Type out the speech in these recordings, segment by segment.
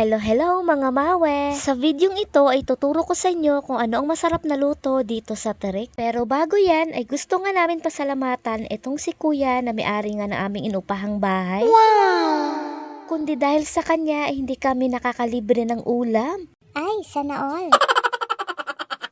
Hello, hello mga mawe! Sa videong ito ay tuturo ko sa inyo kung ano ang masarap na luto dito sa Terik. Pero bago yan ay gusto nga namin pasalamatan itong si kuya na may-ari nga ng aming inupahang bahay. Wow! Kundi dahil sa kanya ay hindi kami nakakalibre ng ulam. Ay, sana all.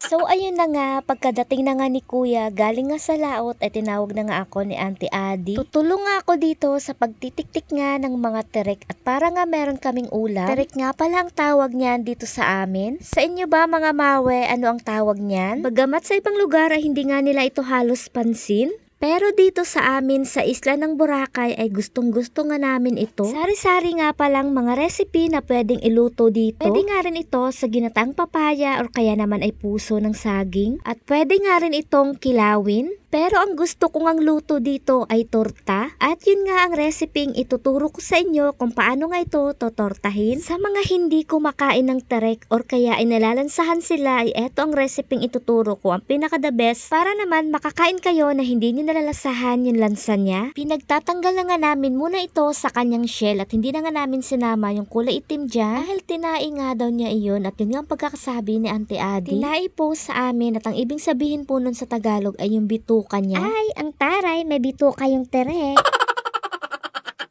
So ayun na nga, pagkadating na nga ni kuya, galing nga sa laot ay tinawag na nga ako ni Auntie Adi. Tutulong nga ako dito sa pagtitiktik nga ng mga terek at para nga meron kaming ulam. Terek nga pala ang tawag niyan dito sa amin. Sa inyo ba mga mawe, ano ang tawag niyan? Bagamat sa ibang lugar ay hindi nga nila ito halos pansin. Pero dito sa amin sa isla ng Boracay ay gustong gusto nga namin ito. Sari-sari nga palang mga recipe na pwedeng iluto dito. Pwede nga rin ito sa ginatang papaya or kaya naman ay puso ng saging. At pwede nga rin itong kilawin. Pero ang gusto kong ang luto dito ay torta. At yun nga ang reseping ituturo ko sa inyo kung paano nga ito totortahin. Sa mga hindi kumakain ng tarek or kaya ay nalalansahan sila ay eto ang reseping ituturo ko ang pinaka the best para naman makakain kayo na hindi nyo nalalasahan yung lansa niya. Pinagtatanggal na nga namin muna ito sa kanyang shell at hindi na nga namin sinama yung kulay itim dyan dahil tinai nga daw niya iyon at yun ang pagkakasabi ni Auntie Adi. Tinai po sa amin at ang ibig sabihin po nun sa Tagalog ay yung bituka niya. Ay, ang taray, may bito kayong tere.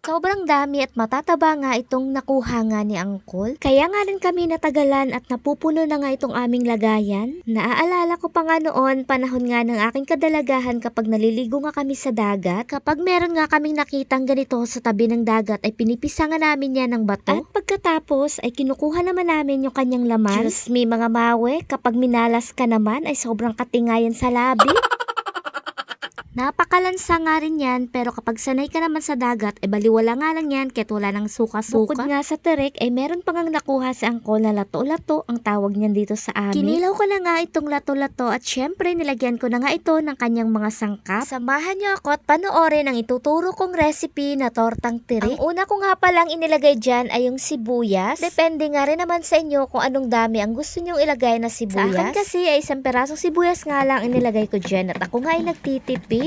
Sobrang dami at matataba nga itong nakuha nga ni Angkol. Kaya nga rin kami natagalan at napupuno na nga itong aming lagayan. Naaalala ko pa nga noon, panahon nga ng aking kadalagahan kapag naliligo nga kami sa dagat. Kapag meron nga kaming nakitang ganito sa tabi ng dagat ay pinipisa nga namin yan ng bato. At pagkatapos ay kinukuha naman namin yung kanyang laman. Diyos me mga mawe, kapag minalas ka naman ay sobrang katingayan sa labi. Napakalansa nga rin yan, pero kapag sanay ka naman sa dagat, eh baliwala nga lang yan, kahit wala ng suka-suka. Bukod nga sa terek, ay meron pang ang nakuha sa angkol na lato-lato, ang tawag niyan dito sa amin. Kinilaw ko na nga itong lato-lato at syempre nilagyan ko na nga ito ng kanyang mga sangkap. Samahan niyo ako at panoorin ang ituturo kong recipe na tortang tirik. Ang una ko nga palang inilagay dyan ay yung sibuyas. Depende nga rin naman sa inyo kung anong dami ang gusto nyong ilagay na sibuyas. Sa akin kasi ay isang perasong sibuyas nga lang inilagay ko dyan at ako nga ay nagtitipid.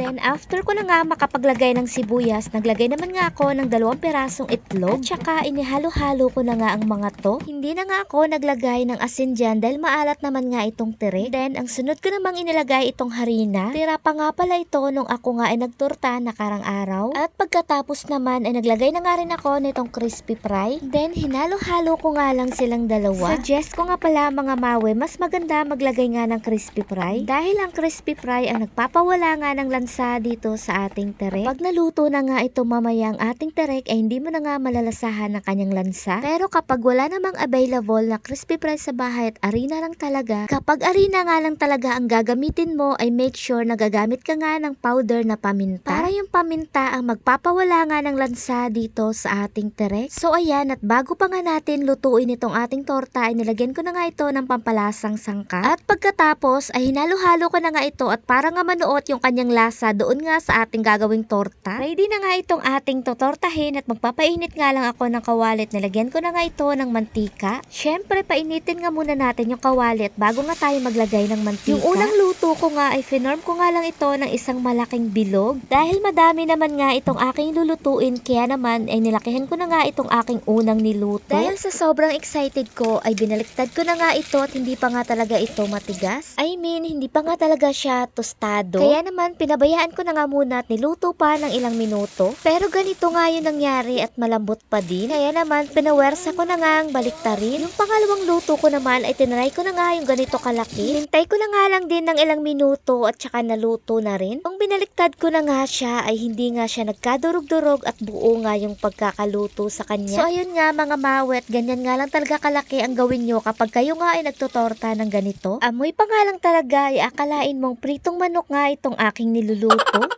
Then, after ko na nga makapaglagay ng sibuyas, naglagay naman nga ako ng dalawang pirasong itlog. At saka, inihalo-halo ko na nga ang mga to. Hindi na nga ako naglagay ng asin dyan dahil maalat naman nga itong tire. Then, ang sunod ko namang inilagay itong harina. Tira pa nga pala ito nung ako nga ay nagturta nakarang araw. At pagkatapos naman ay naglagay na nga rin ako nitong crispy fry. Then, hinalo-halo ko nga lang silang dalawa. Suggest ko nga pala mga mawe, mas maganda maglagay nga ng crispy fry. Dahil ang crispy fry ang nagpapawala nga ng lansa dito sa ating terek. Pag naluto na nga ito mamaya ang ating terek ay hindi mo na nga malalasahan ng kanyang lansa. Pero kapag wala namang available na crispy fry sa bahay at arena lang talaga, kapag arena nga lang talaga ang gagamitin mo ay make sure na gagamit ka nga ng powder na paminta. Para yung paminta ang magpapawala nga ng lansa dito sa ating terek. So ayan at bago pa nga natin lutuin itong ating torta ay nilagyan ko na nga ito ng pampalasang sangka. At pagkatapos ay hinalo-halo ko na nga ito at para nga manuot yung kanyang lasa doon nga sa ating gagawing torta. Ready na nga itong ating totortahin at magpapainit nga lang ako ng kawalit. Nilagyan ko na nga ito ng mantika. Siyempre, painitin nga muna natin yung kawalit bago nga tayo maglagay ng mantika. Yung unang luto ko nga ay finorm ko nga lang ito ng isang malaking bilog. Dahil madami naman nga itong aking lulutuin, kaya naman ay nilakihan ko na nga itong aking unang niluto. Dahil sa sobrang excited ko, ay binaliktad ko na nga ito at hindi pa nga talaga ito matigas. I mean, hindi pa nga talaga siya tostado. Kaya naman, pinabayaan ko na nga muna at niluto pa ng ilang minuto. Pero ganito nga yung nangyari at malambot pa din. Kaya naman, pinawersa ko na nga ang baliktarin. Yung pangalawang luto ko naman ay tinry ko na nga yung ganito kalaki. Hintay ko na nga lang din ng ilang minuto at saka naluto na rin. Nung binaliktad ko na nga siya ay hindi nga siya nagkadurog-durog at buo nga yung pagkakaluto sa kanya. So ayun nga mga mawet, ganyan nga lang talaga kalaki ang gawin nyo kapag kayo nga ay nagtutorta ng ganito. Amoy pa nga lang talaga ay akalain mong pritong manok nga itong aking niluluto.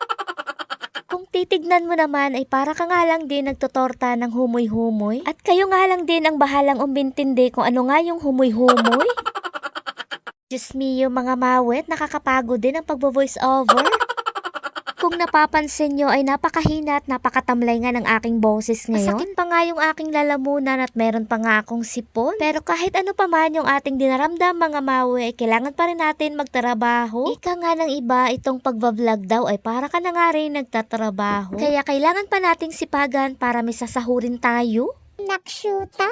Kung titignan mo naman ay para ka nga lang din nagtotorta ng humoy-humoy. At kayo nga lang din ang bahalang umbintindi kung ano nga yung humoy-humoy. Diyos me, yung mga mawet, nakakapagod din ang pagbo-voice over. Kung napapansin nyo ay napakahina at napakatamlay nga ng aking boses ngayon. Masakit pa nga yung aking lalamunan at meron pa nga akong sipon. Pero kahit ano pa man yung ating dinaramdam mga mawe, ay kailangan pa rin natin magtrabaho. Ika nga ng iba, itong pagbablog daw ay para ka na nga rin nagtatrabaho. Kaya kailangan pa nating sipagan para may sasahurin tayo. Nakshuta.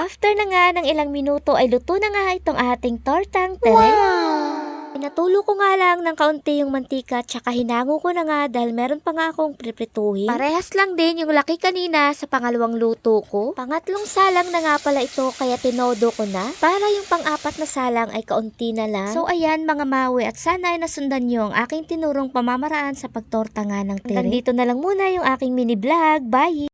After na nga ng ilang minuto ay luto na nga itong ating tortang tere. Pinatulo ko nga lang ng kaunti yung mantika tsaka hinango ko na nga dahil meron pa nga akong priprituhin. Parehas lang din yung laki kanina sa pangalawang luto ko. Pangatlong salang na nga pala ito kaya tinodo ko na para yung pang-apat na salang ay kaunti na lang. So ayan mga mawi at sana ay nasundan nyo ang aking tinurong pamamaraan sa pagtorta nga ng tere. Hanggang dito na lang muna yung aking mini vlog. Bye!